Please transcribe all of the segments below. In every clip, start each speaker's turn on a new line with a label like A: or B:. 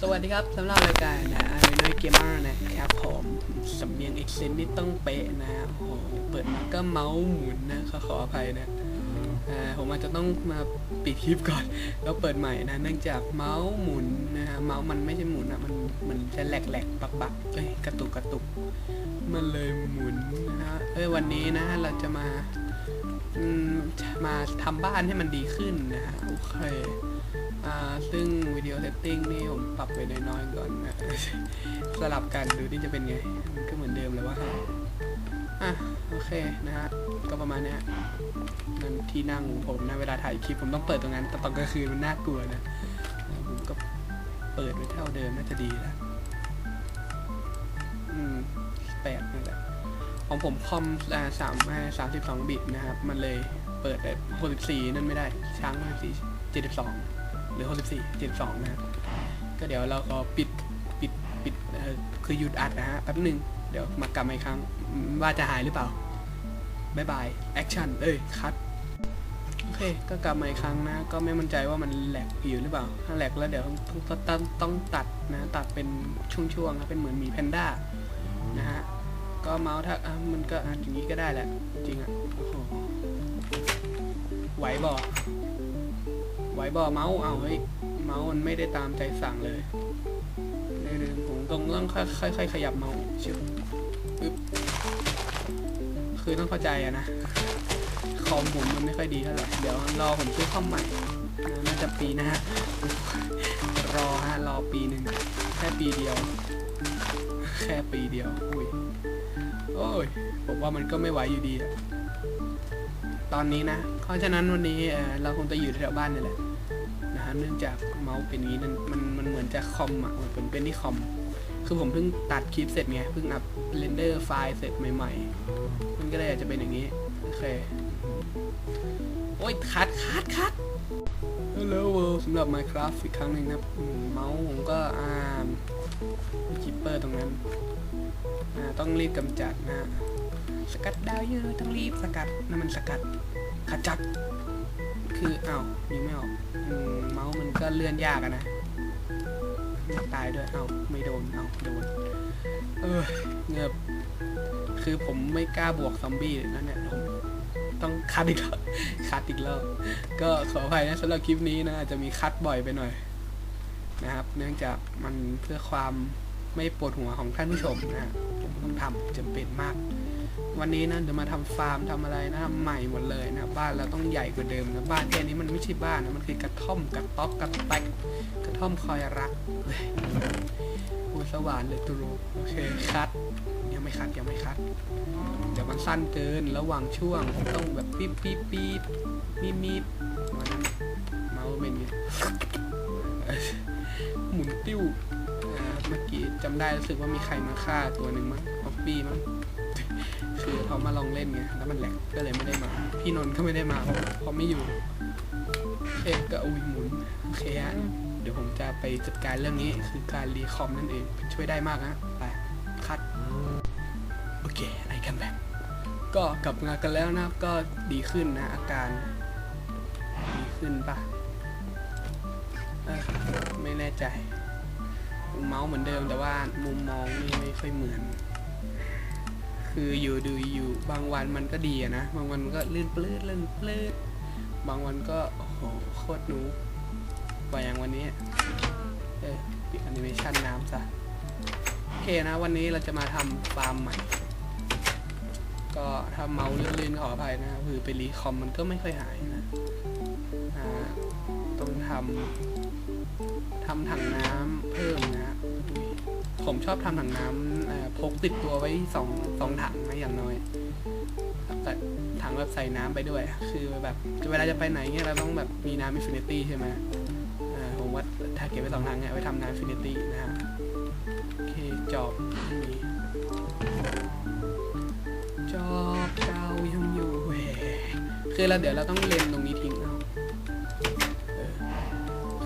A: สวัสดีครับสำหรับรายการนะไอ้น้อยเกมเมอร์นะครับผมสำเนียงเอ็กเซนนี่ต้องเป๊ะนะโอ้โหเปิดมาก็เมาส์หมุนนะขอขออภัยนะผมอาจจะต้องมาปิดคลิปก่อน แล้วเปิดใหม่นะเนื่องจากเมาส์หมุนนะฮะเมาส์มันไม่ใช่หมุนอะมันมันจะแหลกแหลกๆปักปักเอ้ยกระตุกกระตุก มันเลยหมุนนะฮะเอ้ยวันนี้นะเราจะมามาทำบ้านให้มันดีขึ้นนะฮะโอเค งวิดีโอเซตติ้งนี่ผมปรับไปน้อยๆก่อนนะสลับกันดูที่จะเป็นไง มันก็เหมือนเดิมเลยว่าอะโอเคนะฮะ ก็ประมาณเนี้ยนั่นที่นั่งผมนะเวลาถ่ายคลิปผมต้องเปิดตรงนั้น แต่ตอนกลางคืนมันน่ากลัวนะ ผมก็เปิดไว้เท่าเดิมน่าจะดีแล้วอืมแปดนั่นแหละของผมคอมอ่าสามสามสิบสองบิตนะครับ มันเลยเปิดแต่หกสิบสี่นั่นไม่ได้ ช้างหกสิบสี่เจ็ดสิบสอง หรือ64 72นะครับก็เดี๋ยวเราก็ปิดปิดปิดคือหยุดอัดนะฮะแป๊บหนึ่งเดี๋ยวมากลับมาอีกครั้งว่าจะหายหรือเปล่าบายบายแอคชั่นเอ้ยคัดโอเคก็กลับมาอีกครั้งนะ ก็ไม่มั่นใจว่ามันแหลกอยู่หรือเปล่า ถ้าแหลกแล้วเดี๋ยวต้องต้องต้องตัดนะ ตัดเป็นช่วงๆนะเป็นเหมือนมีแพนด้านะฮะก็เมาส์ถ้ามันก็อย่างนี้ก็ได้แหละ จริงๆอะโอ้โหไหวบ่ ไหวบอเมาส์เอาเฮ้ยเมาส์มันไม่ได้ตามใจสั่งเลยเดี๋ยวๆผมต้องต้องค่อยๆขยับเมาส์ชิบปึ๊บคือต้องเข้าใจอะนะคอมผมมันไม่ค่อยดีเท่าไหร่เดี๋ยวรอผมซื้อคอมใหม่น่าจะปีหนะฮะรอฮะรอปีหนึ่งแค่ปีเดียว แค่ปีเดียวอุ้ย โอ้ยผมว่ามันก็ไม่ไหวอยู่ดีอะตอนนี้นะเพราะฉะนั้นวันนี้เราคงจะอยู่แถวบ้านนี่แหละนะฮะเนื่องจากเมาส์เป็นอย่างนี้นั่นมันมันเหมือนจะคอมอะมันเป็นเป็นที่คอม คือผมเพิ่งตัดคลิปเสร็จไงเพิ่งอัพเรนเดอร์ไฟล์เสร็จใหม่ๆ มันก็เลยอาจจะเป็นอย่างนี้โอเคโอ้ยคัดคัดคัด Hello World สำหรับ Minecraft อีกครั้งหนึ่งนะเมาส์ผมก็อ่ามีคิปเปอร์ตรงนั้น ต้องรีบกำจัดนะสกัดดาวเยอะต้องรีบสกัดน้ำมันสกัดขจัด คืออ้ายิงไม่ออกเมาส์มันก็เลื่อนยากนะ ตายด้วยเอ้าไม่โดนเอ้าโดน เออเงือบคือผมไม่กล้าบวกซอมบี้เลยนะเนี่ยผมต้องคัดอีกแล้วคัดอีกแล้วก็ขออภัยนะสำหรับคลิปนี้นะอาจจะมีคัดบ่อยไปหน่อยนะครับ เนื่องจากมันเพื่อความไม่ปวดหัวของท่านผู้ชมนะฮะ ต้องทำจำเป็นมาก วันนี้นะเดี๋ยวมาทำฟาร์มทำอะไรนะใหม่หมดเลยนะบ้านเราต้องใหญ่กว่าเดิมนะบ้านแค่นี้มันไม่ใช่บ้านนะมันคือกระท่อมกระต๊อกกระแตกกระท่อมคอยรักเฮ้ยโอ้สว่านเลยตูรูโอเคคัดยังไม่คัดยังไม่คัดเดี๋ยวมันสั้นเกินระหว่างช่วงต้องแบบปี๊บปี๊บปี๊บมีมีบมันนั้นเมาส์เป็นไงหมุนติ้ว เมื่อกี้จำได้รู้สึกว่ามีใครมาฆ่าตัวหนึ่งมั้งออฟฟี่มั้งคือเขามาลองเล่นไงแล้วมันแหลกก็เลยไม่ได้มา พี่นนท์ก็ไม่ได้มาเพราะไม่อยู่ เอกก็อุ้ยหมุนโอเคฮะเดี๋ยวผมจะไปจัดการเรื่องนี้คือการรีคอมนั่นเองช่วยได้มากนะไปคัดโอเคไอคัมแบ็กก็กลับมากันแล้วนะครับก็ดีขึ้นนะ อาการดีขึ้นปะไม่แน่ใจ เมาส์เหมือนเดิม แต่ว่ามุมมองนี่ไม่ค่อยเหมือน คืออยู่ดูอยู่บางวันมันก็ดีนะ บางวันมันก็ลื่นปลื้ดลื่นปลื้ดบางวันก็โอ้โหโคตรหนูปล่อยอย่างวันนี้ เออปิดแอนิเมชันน้ำซะ โอเคนะ วันนี้เราจะมาทำฟาร์มใหม่ ก็ถ้าเมาส์ลื่นๆขออภัยนะ คือไปรีคอมมันก็ไม่ค่อยหายนะ อ่า ต้องทำ ทำถังน้ำเพิ่มนะผมชอบทำถังน้ำพกติดตัวไว้สองสองถังนะอย่างน้อยแต่ถังแบบใส่น้ำไปด้วย คือแบบเวลาจะไปไหนเงี้ยเราต้องแบบมีน้ำอินฟินิตี้ใช่ไหมผมว่าถ้าเก็บไว้สองถังเนี่ยไว้ทำน้ำอินฟินิตี้นะฮะโอเคจอบมีจอบเก่ายังอยู่เว้คือเราเดี๋ยวเราต้องเลนตรงนี้ทิ้งเอาเออ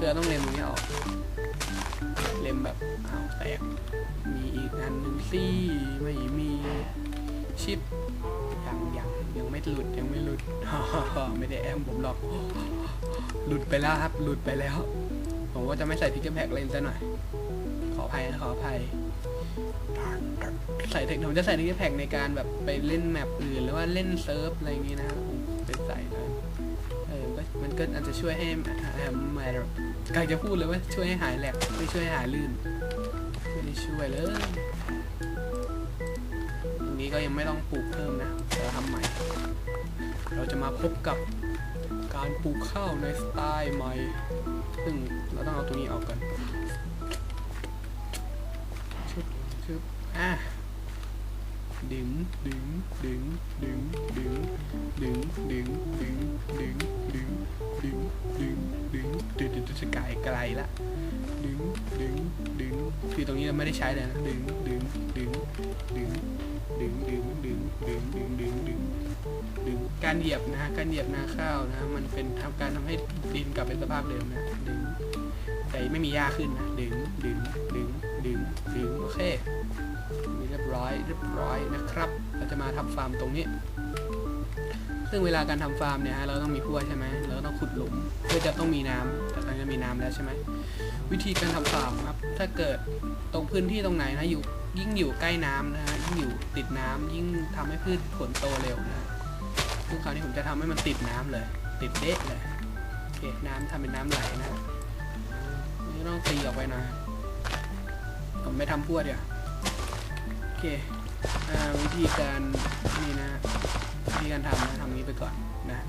A: คือเราต้องเลนตรงนี้ออก เล่มแบบอ้าวแตก มีอีกอันหนึ่งซี่ไม่มีชิปยังยังยังไม่หลุดยังไม่หลุด ไม่ได้แอมผมหรอก หลุดไปแล้วครับ หลุดไปแล้ว ผมก็จะไม่ใส่พิกเกอร์แพ็กเล่นซะหน่อย ขออภัยนะขออภัยใส่เทคผมจะใส่พิกเกอร์แพ็กในการแบบไปเล่นแมปอื่นหรือว่าเล่นเซิร์ฟอะไรอย่างงี้นะผมเป็นใส่เลยเออมันก็อาจจะช่วยให้แอมมาแบบ กลจะพูดเลยว่าช่วยให้หายแหลกไม่ช่วยให้หายลื่นไม่ได้ช่วยเลยตรงนี้ก็ยังไม่ต้องปลูกเพิ่มนะเดี๋ยวทำใหม่ เราจะมาพบกับการปลูกข้าวในสไตล์ใหม่ ซึ่งเราต้องเอาตัวนี้ออกก่อนชึบชึบอะ ดึงดึงดึงดึงดึงดึงดึงดึงดึงดึงดึงดึงดึงดึงดึงจะไกลไกลละดึงดึงดึงคือตรงนี้เราไม่ได้ใช้เลยนะดึงดึงดึงดึงดึงดึงดึงดึงดึงดึงดึงดึงการเหยียบนะฮะการเหยียบนาข้าวนะ มันเป็นทำการทำให้ดินกลับเป็นสภาพเดิมนะดึงแต่ไม่มีหญ้าขึ้นนะดึงดึงดึงดึงดึงโอเค ร้อยเรียบร้อยนะครับ เราจะมาทำฟาร์มตรงนี้ ซึ่งเวลาการทำฟาร์มเนี่ยฮะเราต้องมีพั่วใช่ไหมเราต้องขุดหลุม เพื่อจะต้องมีน้ำแต่ตอนนี้มีน้ำแล้วใช่ไหมวิธีการทำฟาร์มครับ ถ้าเกิดตรงพื้นที่ตรงไหนนะอยู่ยิ่งอยู่ใกล้น้ำนะฮะยิ่งอยู่ติดน้ำยิ่งทำให้พืชผลโตเร็วนะฮะซึ่งคราวนี้ผมจะทำให้มันติดน้ำเลย ติดเด๊ะเลยโอเคน้ำทำเป็นน้ำไหลนะไม่ต้องตีออกไปนะผมไม่ทำพั่วเดี๋ยว เคอ่าวิธีการนี่นะวิธีการทำนะทำนี้ไปก่อนนะ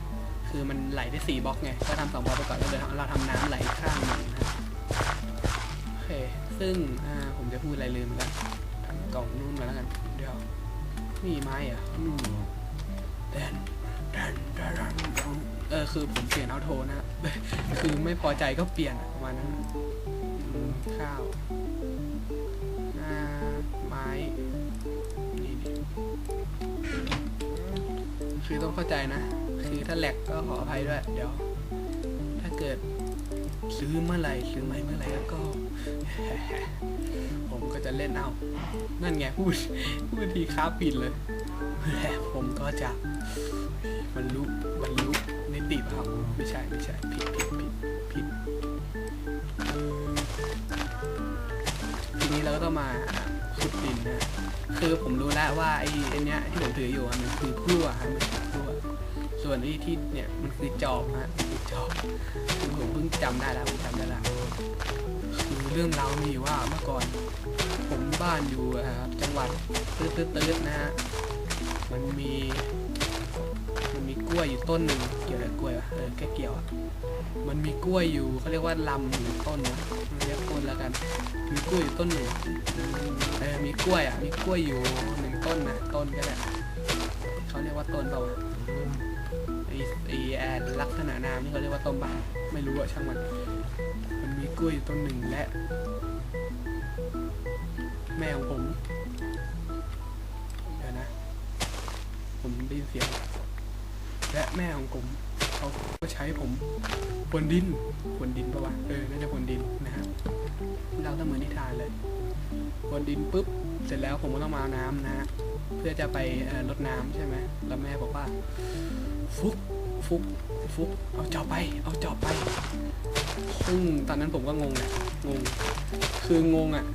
A: คือมันไหลได้สี่บล็อกไงก็ทำสองบล็อกไปก่อนแล้วเดี๋ยวเราทำน้ำไหลข้างหนึ่งนะโอเคซึ่งอ่าผมจะพูดอะไรลืมไปแล้วทำกล่องนู่นมาแล้วกันเดี๋ยวมีไม้เหรอะอืมแดนแดนแดนแดนเออคือผมเปลี่ยนเอาโทนะ คือไม่พอใจก็เปลี่ยนอะประมาณนั้นอืมข้าวอ่าไม้ คือต้องเข้าใจนะ คือถ้าแหลกก็ขออภัยด้วย เดี๋ยว ถ้าเกิดซื้อเมื่อไหร่ซื้อใหม่เมื่อไหร่ก็ ผมก็จะเล่นเอา นั่นไงพูดพูดทีค้าปิดเลยผมก็จะบรรลุบรรลุนิติภาวะไม่ใช่ไม่ใช่ผิดผิดผิดผิดทีนี้เราก็ต้องมาขุดดินนะ คือผมรู้แล้วว่าไอ้อันเนี้ยที่ผมถืออยู่มันคือพลั่วฮะมันคือพลั่วส่วนไอ้ที่เนี่ยมันคือจอบฮะมันคือจอบผมเพิ่งจำได้แล้วผมจำได้แล้วคือเรื่องราวนี่ว่าเมื่อก่อน ผมบ้านอยู่ครับจังหวัดตืดตืดตืดนะฮะมันมีมันมี ล้วยอยู่ต้นหนึ่งเกี่ยวกับกล้วยเออแค่เกี่ยวอะมันมีกล้วยอยู่เขาเรียกว่าลำหรือต้นนะเรียกต้นแล้วกัน มีกล้วยอยู่ต้นหนึ่งเออมีกล้วยอะมีกล้วยอยู่หนึ่งต้นนะต้นก็ได้เขาเรียกว่าต้นเปล่าไอไอแอนลักษณะนามนี่เขาเรียกว่าต้นบ้าไม่รู้อะช่างมัน มันมีกล้วยอยู่ต้นหนึ่งและ แม่ของผมเดี๋ยวนะ ผมได้ยินเสียง และแม่ของผมเขาก็ใช้ผมบนดินบนดินปะวะเออน่าจะบนดินนะครับเราต้องเหมือนนิทานเลยบนดินปุ๊บเสร็จแล้วผมก็ต้องมาเอาน้ำนะฮะเพื่อจะไปรดน้ำใช่ไหม แล้วแม่บอกว่า ฟุกฟุกฟุกเอาจอบไป เอาจอบไป ซึ่งตอนนั้นผมก็งงแหละงง คืองงอะ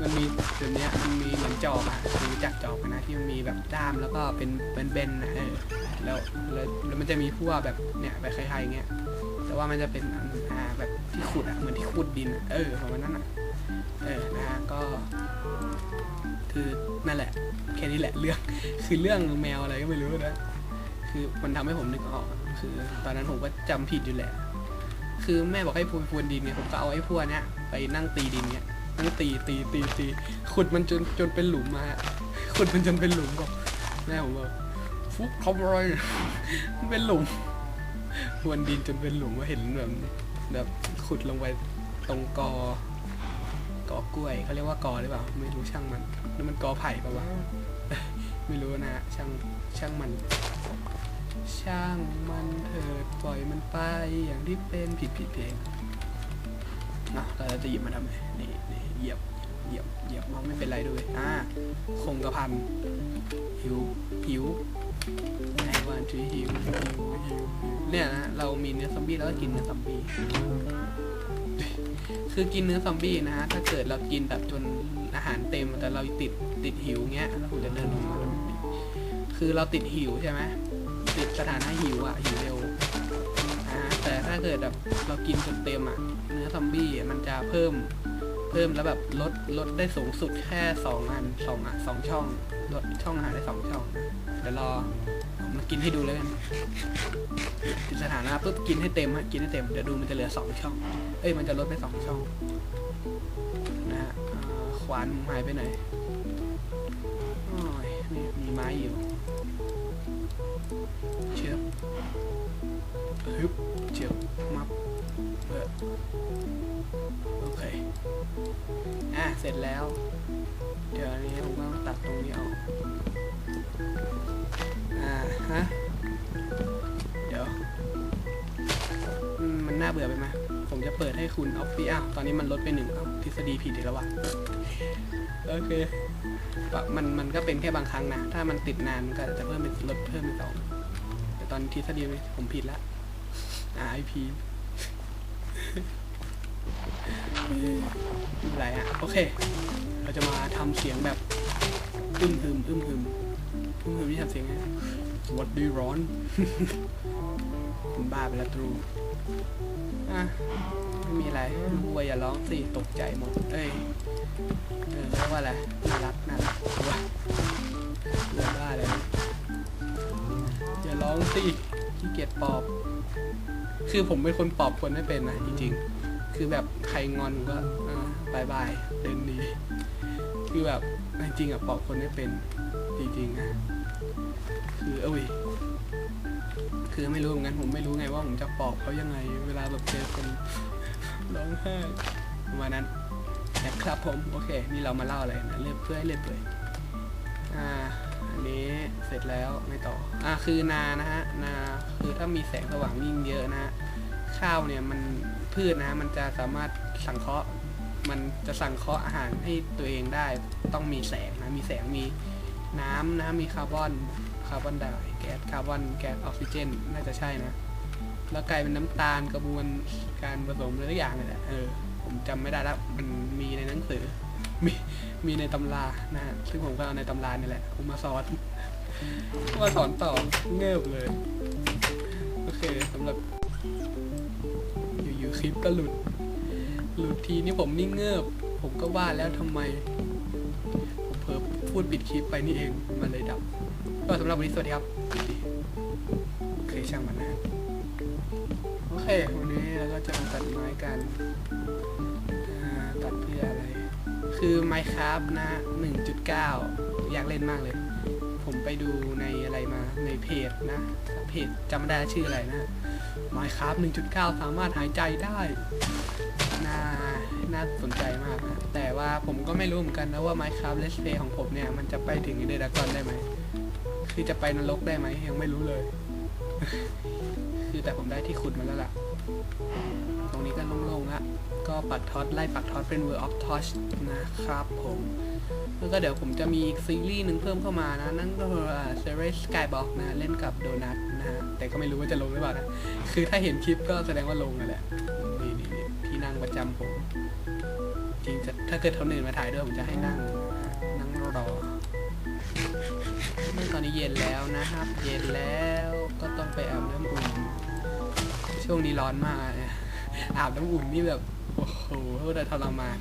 A: มันมีเดี๋ยวนี้มันมีเหมือนจอบอะรู้จักจอบไหมนะที่มันมีแบบด้ามแล้วก็เป็นเป็นเบนนะเออแล้วแล้วแล้วมันจะมีพวกแบบเนี่ยแบบคล้ายๆอย่างเงี้ยแต่ว่ามันจะเป็นอ่าแบบที่ขุดอะเหมือนที่ขุดดิน เออประมาณนั้นอะเออนะฮะก็ คือนั่นแหละ แค่นี้แหละเรื่องคือเรื่องแมวอะไรก็ไม่รู้นะคือมันทำให้ผมนึกออก คือ ตอนนั้นผมก็จำผิดอยู่แหละ คือแม่บอกให้พูนพูนดินเนี่ยผมก็เอาไอ้พวเนี้ยไปนั่งตีดินเนี่ยนั่งตีตีตีตีขุดมันจนจนเป็นหลุมมาขุดมันจนเป็นหลุมบอกแม่ผมบอกฟุกทำอะไรเนี่ยมันเป็นหลุมพรวนดินจนเป็นหลุมว่าเห็นแบบแบบขุดลงไปตรงกอ อกล้วยเขาเรียกว่ากอหรือเปล่า ไม่รู้ช่างมันนี่มันกอไผ่ปะวะไม่รู้นะช่างช่างมัน ช่างมันเถิดปล่อยมันไปอย่างที่เป็นผิดผิดเพลงนะเราจะหยิบมาทำไมนี่นี่เหยียบเหยียบเหยียบมันไม่เป็นไรด้วยอ่าคงกระพันหิวหิวไอวันทีหิวหิวหิวเนี่ยนะเรามีเนื้อซอมบี้แล้วก็กินเนื้อซอมบี้ คือกินเนื้อซอมบี้นะฮะถ้าเกิดเรากินแบบจนอาหารเต็มแต่เราติดติดหิวเงี้ยแล้วผมจะเดินลงมาแล้วมีคือเราติดหิวใช่ไหมติดสถานะหิวอะหิวเร็วนะฮะแต่ถ้าเกิดแบบเรากินจนเต็มอะเนื้อซอมบี้มันจะเพิ่มเพิ่มแล้วแบบลดลดได้สูงสุดแค่สองอันสองอะสองช่องลดช่องอาหารได้สองช่องเดี๋ยวรอ มากินให้ดูเลยกันติดสถานะปุ๊บกินให้เต็มฮะกินให้เต็ม เดี๋ยวดูมันจะเหลือสองช่อง เอ้ยมันจะลดไปสองช่องนะฮะขวานหายไปไหนอ้ยนี่มีไม้อยู่ เชือบฮึบเชือบมับเออโอเค อะ เสร็จแล้ว เดี๋ยวนี้ผมก็ต้องตัดตรงนี้ออก อ่าฮะ เดี๋ยวมันน่าเบื่อไปไหมผมจะเปิดให้คุณออฟฟี่อ้าวตอนนี้มันลดไปหนึ่งอ้าทฤษฎีผิดอีกแล้ววะโอเคมันมันก็เป็นแค่บางครั้งนะ ถ้ามันติดนานมันก็จะเพิ่มเป็นลดเพิ่มเป็นสองแต่ตอนทฤษฎีผมผิดละ RIP ไม่เป็นไรอะ โอเค เราจะมาทำเสียงแบบอึมหึมอึมหึม อึมหึมที่ทำเสียงไง What do you want บ้าไปแล้วตรูอะ ไม่มีอะไรลูกวัวอย่าร้องสิ ตกใจหมด เอ้ย เออเรียกว่าอะไร น่ารักน่ารักวัววัวบ้าเลยอย่าร้องสิขี้เกียจปอบ คือผมเป็นคนปอบคนไม่เป็นนะจริงๆ คือแบบใครงอนก็อ่าบายบายเดินนีคือแบบจริงๆอะปอบคนไม่เป็นจริงๆนะ คือเอ้ยคือไม่รู้เหมือนกันผมไม่รู้ไงว่าผมจะปอบเขายังไง เวลาแบบเจอคนร้องไห้ประมาณนั้นนะครับผมโอเค นี่เรามาเล่าอะไรนะเรื่องเพื่อให้เรื่อยเปื่อยอ่าอันนี้เสร็จแล้วไม่ต่ออ่าคือนานะฮะนาคือถ้ามีแสงสว่างยิ่งเยอะนะฮะข้าวเนี่ยมันพืชนะมันจะสามารถสังเคราะห์มันจะสังเคราะห์อาหารให้ตัวเองได้ต้องมีแสงนะมีแสงมีน้ำนะมีคาร์บอน คาร์บอนไดออกไซด์แก๊สคาร์บอนแก๊สออกซิเจนน่าจะใช่นะ แล้วกลายเป็นน้ำตาลกระบวนการผสมอะไรทุกอย่างเลยแหละเออผมจำไม่ได้แล้วมันมีในหนังสือ มีมีในตำรานะฮะซึ่งผมก็เอาในตำรานี่แหละผมมาสอนมาสอนต่อเงิบเลย โอเคสำหรับ อยู่ๆคลิปก็หลุด หลุดทีนี่ผมนี่เงิบ ผมก็ว่าแล้วทำไมผมเพิ่พูดปิดคลิปไปนี่เองมันเลยดับ ก็สำหรับวันนี้สวัสดีครับโอเคช่างมันนะโอเควันนี้เราก็จะมาตัดไม้กันตัดเพื่ออะไร คือ Minecraft นะ 1.9 อยากเล่นมากเลย ผมไปดูในอะไรมาในเพจนะเพจจำไม่ได้ชื่ออะไรนะ Minecraft 1.9 สามารถหายใจได้น่าน่าสนใจมากนะ แต่ว่าผมก็ไม่รู้เหมือนกันนะว่า Minecraft Let's Play ของผมเนี่ย มันจะไปถึงเดดากอนได้ไหม คือจะไปนรกได้ไหมยังไม่รู้เลย คือแต่ผมได้ที่ขุดมาแล้วล่ะ ตรงนี้ก็โล่งๆละก็ปักท็อตไล่ปักท็อตเป็น World of Touch นะครับผมแล้วก็เดี๋ยวผมจะมีอีกซีรีส์หนึ่งเพิ่มเข้ามานะ นั่นก็คือเซเรสสกายบอกนะ เล่นกับโดนัทนะฮะ แต่ก็ไม่รู้ว่าจะลงหรือเปล่านะ คือถ้าเห็นคลิปก็แสดงว่าลงนั่นแหละ นี่นี่นี่ที่นั่งประจำผม จริงจะถ้าเกิดเขาหนึ่งมาถ่ายด้วยผมจะให้นั่ง ตอนนี้เย็นแล้วนะครับ เย็นแล้วก็ต้องไปอาบน้ำอุ่น ช่วงนี้ร้อนมากอาบน้ำอุ่นนี่แบบโอ้โหโคตรทรมาน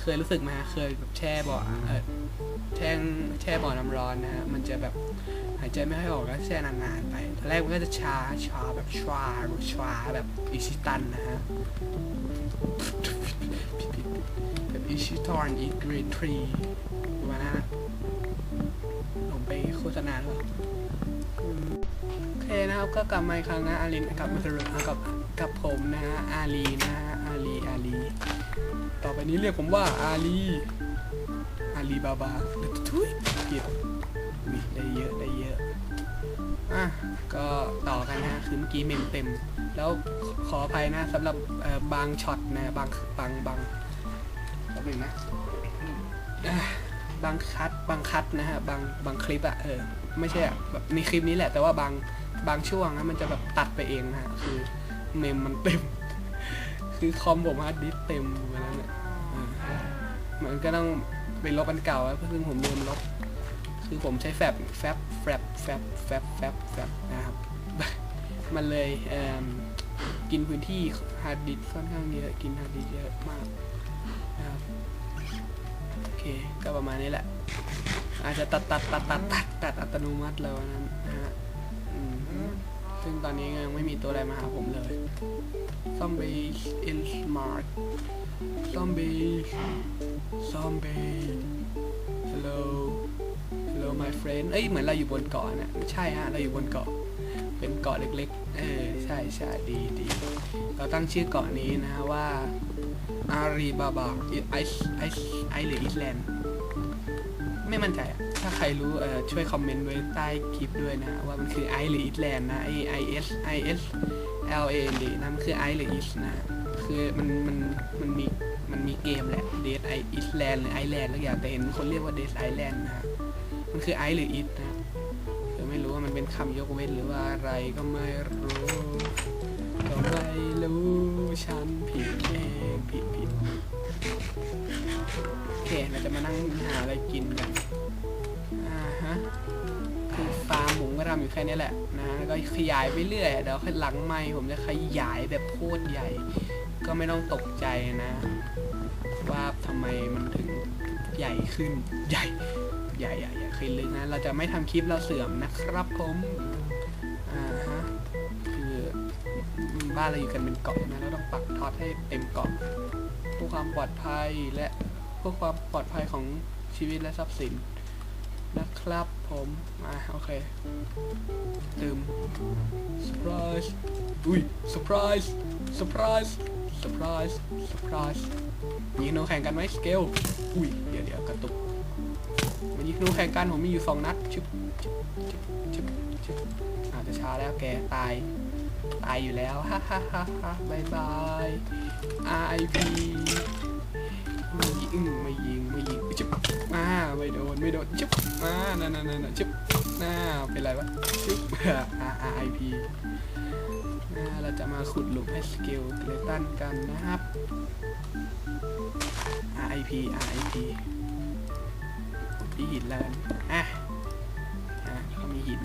A: เคยรู้สึกไหมฮะเคยแบบแช่บ่อเออแช่งแช่บ่อน้ำร้อนนะฮะมันจะแบบหายใจไม่ค่อยออกแล้วแช่นานๆไปตอนแรกมันก็จะชาชาแบบชาชาแบบอิชิตันนะฮะแบบอิชิตันอีกเกรดทรีประมาณนั้นฮะ ฆษณาหรอเล่าอืมโอเคนะครับก็กลับมาอีกครั้งนะอาลีกลับมาสรุปกับกับผมนะฮะอาลีนะฮะอาลีอาลีต่อไปนี้เรียกผมว่าอาลีอาลีบาบาเดี๋ยวทุยเก็บมีได้เยอะได้เยอะอะก็ต่อกันนะคือเมื่อกี้เมมเต็ม แล้วขออภัยนะสำหรับบางช็อตนะบางบางบางแป๊บนึงนะอะ บางคัดบางคัดนะฮะบางบางคลิปอะเออไม่ใช่อะแบบมีคลิปนี้แหละแต่ว่าบางบางช่วงนะมันจะแบบตัดไปเองนะฮะคือเมมมันเต็ม คือคอมผมฮาร์ดดิสเต็มไปแล้วเนี่ยอ่ามันก็ต้องไปลบอันเก่าแล้วเพิ่งผมลืมลบ คือผมใช้แฟบแฟบแฟบแฟบแฟบแฟบแฟบนะครับ มันเลยเออกินพื้นที่ฮาร์ดดิสค่อนข้างเยอะกินฮาร์ดดิสเยอะมาก ก็ประมาณนี้แหละ อาจจะตัดตัดตัดตัดตัดตัดอัตโนมัติแล้วนั้นนะฮะซึ่งตอนนี้ยังไม่มีตัวอะไรมาหาผมเลย Zombies in smart Zombies Zombie Hello Hello my friend เอ้ย เหมือนเราอยู่บนเกาะนะใช่ฮะ เราอยู่บนเกาะ เป็นเกาะเล็กๆ เออ ใช่ใช่ดีดี เราตั้งชื่อเกาะนี้นะฮะว่า อารีบาบาไอซ์ไอซ์ไอหรืออิสแลนด์ไม่มั่นใจอะถ้าใครรู้เอ่อช่วยคอมเมนต์ไว้ใต้คลิปด้วยนะ ว่ามันคือไอหรืออิสแลนด์นะไอไอเอสไอเอส L A N D นั่นมันคือไอหรืออิสนะ คือมันมันมันมีมันมีเกมแหละเดทไออิสแลนด์หรือไอแลนด์แล้วอย่างแต่เห็นคนเรียกว่าเดทไอแลนด์นะฮะมันคือไอหรืออิสนะคือไม่รู้ว่ามันเป็นคำยกเว้นหรือว่าอะไรก็ไม่รู้ ก็ไม่รู้ฉันผิดเองผิดผิดโอเคเราจะมานั่งหาอะไรกินกันอ่าฮะคือฟาร์มผมก็ทำอยู่แค่นี้แหละนะแล้วก็ขยายไปเรื่อยเดี๋ยวหลังไม่ผมจะขยายแบบโคตรใหญ่ ก็ไม่ต้องตกใจนะ ว่าทำไมมันถึงใหญ่ขึ้นใหญ่ใหญ่ใหญ่ใหญ่ขึ้นเลยนะ เราจะไม่ทำคลิปเราเสื่อมนะครับผม บ้านเราอยู่กันเป็นเกาะนะเราต้องปักท็อตให้เต็มเกาะเพื่อความปลอดภัยและเพื่อความปลอดภัยของชีวิตและทรัพย์สินนะครับผมมาโอเคตืม surprise อุ้ย surprise surprise surprise surprise ยิงโนแข่งกันไหมสเกลอุ้ยเดี๋ยวเดี๋ยวกระตุกมายิงโนแข่งกันผมมีอยู่สองนัดชึบชึบชึบชึบชึบอาจจะช้าแล้วแกตาย ตายอยู่แล้วฮ่าฮ่าฮ่าฮ่าบายบาย RIP ไม่ยิงไม่ยิงไม่ยิงชึบอ่าไม่โดนไม่โดนชึบอ่านั่นนั่นนั่นชึบน่าเป็นไรวะชึบอ่า RIP อ่าเราจะมาขุดหลุมให้สเกลเกรตันกันนะครับ RIP RIP มีหินแล้วกันอะอะก็มีหิน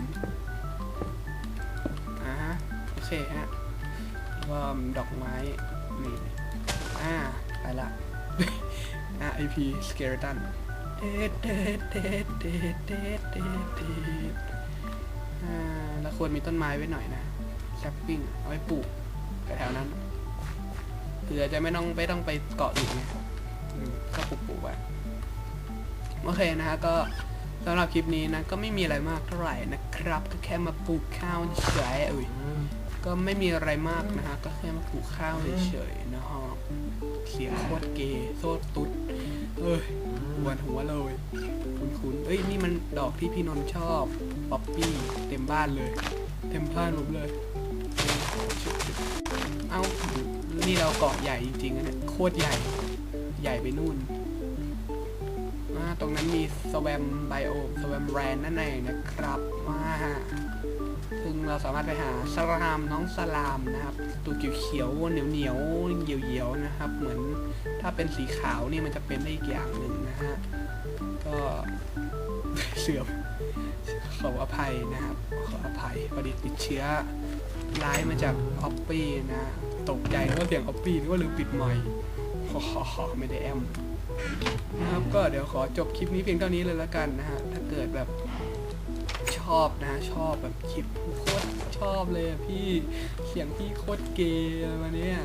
A: เคฮะวก็ดอกไม้ นี่ อ่า ไปละ RIP skeleton เด็ดเด็ดเด็ดเด็ดเด็ดเด็ดเด็ดอ่าแล้วควรมีต้นไม้ไว้หน่อยนะแซปปิ้งเอาไว้ปลูกแถวๆนั้นเผื่อจะไม่ต้องไม่ต้องไปเกาะหลุไงก็ปลูกปลูกไว้โอเคนะฮะก็สำหรับคลิปนี้นะ ก็ไม่มีอะไรมากเท่าไหร่นะครับ ก็แค่มาปลูกข้าวเฉยๆอุ้ย ก็ไม่มีอะไรมากนะฮะ ก็แค่มาปลูกข้าวเฉยๆนะฮะเสียงโคตรเกย์โคตรตุ๊ดเอ้ยปวดหัวเลย คุ้นๆเอ้ย นี่มันดอกที่พี่นนท์ชอบ ป๊อปปี้ เต็มบ้านเลย เต็มบ้านผมเลย เอ้า นี่เราเกาะใหญ่จริงๆนะเนี่ยโคตรใหญ่ ใหญ่ไปนู่นอ่าตรงนั้นมีสแวมไบโอมสแวมแรนนั่นเองนะครับมา งเราสามารถไปหาสลามน้องสลามนะครับ ตัวเขียวๆเหนียวเหนียวๆเหี่ยวๆนะครับ เหมือนถ้าเป็นสีขาวนี่มันจะเป็นได้อีกอย่างหนึ่งนะฮะก็เสื่อมขออภัยนะครับ ขออภัยพอดีติดเชื้อร้ายมาจากออปปี้นะตกใจว่าเสียงออปปี้นึกว่าลืมปิดไมค์ไม่ได้แอมนะครับก็เดี๋ยวขอจบคลิปนี้เพียงเท่านี้เลยละกันนะฮะถ้าเกิดแบบ อบนะชอบแบบคลิปโคตรชอบเลยอะพี่เสียงพี่โคตรเกย์อะไรมาเนี้ย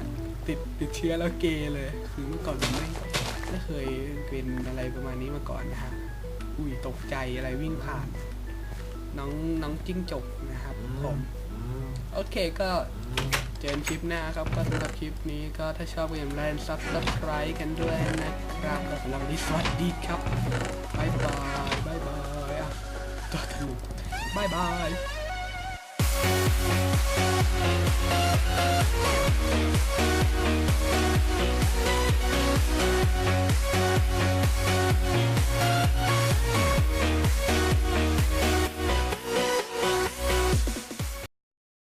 A: ติดติดเชื้อแล้วเกย์เลย คือเมื่อก่อนผมไม่ไม่เคยเป็นอะไรประมาณนี้มาก่อนนะฮะอุ้ยตกใจอะไรวิ่งผ่าน น้องน้องจิ้งจกนะครับผมโอเคก็เจอกันคลิปหน้าครับก็สำหรับคลิปนี้ก็ถ้าชอบก็อย่าลืมซับสไครต์กันด้วยนะครับก็สำหรับวันนี้สวัสดีครับบายบายบายบายอะตัวตลก บายบาย